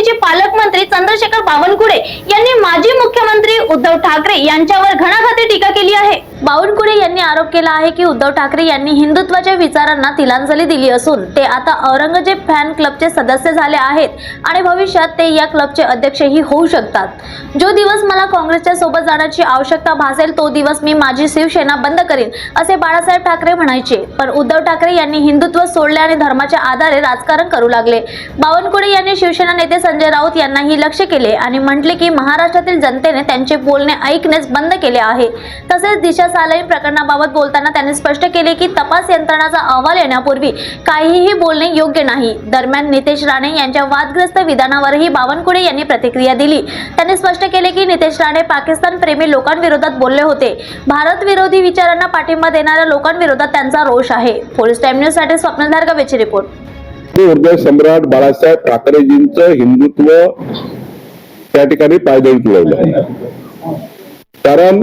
माहितीचे पालकमंत्री चंद्रशेखर बावनकुळे यांनी माजी मुख्यमंत्री उद्धव ठाकरे यांच्यावर घणाघाती टीका केली आहे. बावनकुळे यांनी आरोप केला आहे की उद्धव ठाकरे यांनी हिंदुत्वाच्या विचारांना तिलांजली दिली असून ते आता औरंगजेब फॅन क्लबचे सदस्य झाले आहेत आणि भविष्यात ते या क्लबचे अध्यक्षही होऊ शकतात. जो दिवस मला काँग्रेसच्या सोबत जाण्याची आवश्यकता भासेल तो दिवस मी माझी शिवसेना बंद करीन असे बाळासाहेब ठाकरे म्हणायचे. पण उद्धव ठाकरे यांनी हिंदुत्व सोडले आणि धर्माच्या आधारे राजकारण करू लागले. बावनकुळे यांनी शिवसेना नेते संजय राऊत यांनाही लक्ष केले आणि म्हटले की महाराष्ट्रातील जनतेने त्यांचे बोलणे ऐकणेच बंद केले आहे. तसेच दिशा सालाईन प्रकरणाबाबत बोलताना त्यांनी स्पष्ट केले की तपास यंत्रणाचा अहवाल येण्यापूर्वी काहीही बोलणे योग्य नाही. दरम्यान नितेश राणे यांच्या वादग्रस्त विधानावरही बावनकुळे यांनी प्रतिक्रिया दिली. त्यांनी स्पष्ट केले की नितेश राणे पाकिस्तान प्रेमी लोकांविरोधात बोलले होते. भारत विरोधी विचारांना पाठिंबा देणाऱ्या लोकांविरोधात त्यांचा रोष आहे. पोलीस टाइम न्यूजसाठी स्वप्नधार गवेची रिपोर्ट. हृदय सम्राट बाळासाहेब ठाकरेजींचं हिंदुत्व त्या ठिकाणी पायदळी तुळवलं कारण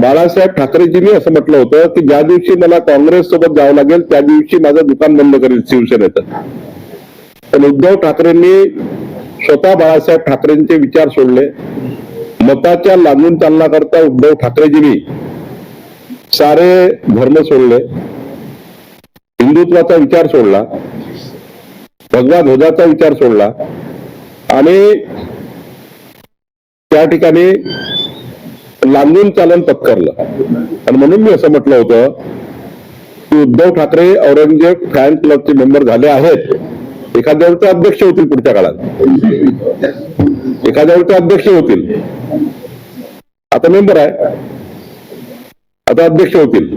बाळासाहेब ठाकरेजींनी असं म्हटलं होतं की ज्या दिवशी मला काँग्रेस सोबत जावं लागेल त्या दिवशी माझं दुकान बंद करेल शिवसेनेचं. पण उद्धव ठाकरेंनी स्वतः बाळासाहेब ठाकरेंचे विचार सोडले. मताच्या लागून चालण्याकरता उद्धव ठाकरेजींनी सारे धर्म सोडले. हिंदुत्वाचा विचार सोडला. भगवा ध्वजाचा विचार सोडला. आणि त्या ठिकाणी लांबून चालन पत्करलं. आणि म्हणून मी असं म्हटलं होतं की उद्धव ठाकरे औरंगजेब फॅन क्लबचे मेंबर झाले आहेत. एखाद्या वेळचे अध्यक्ष होतील पुढच्या काळात. एखाद्या वेळचे अध्यक्ष होतील. आता मेंबर आहे. आता अध्यक्ष होतील.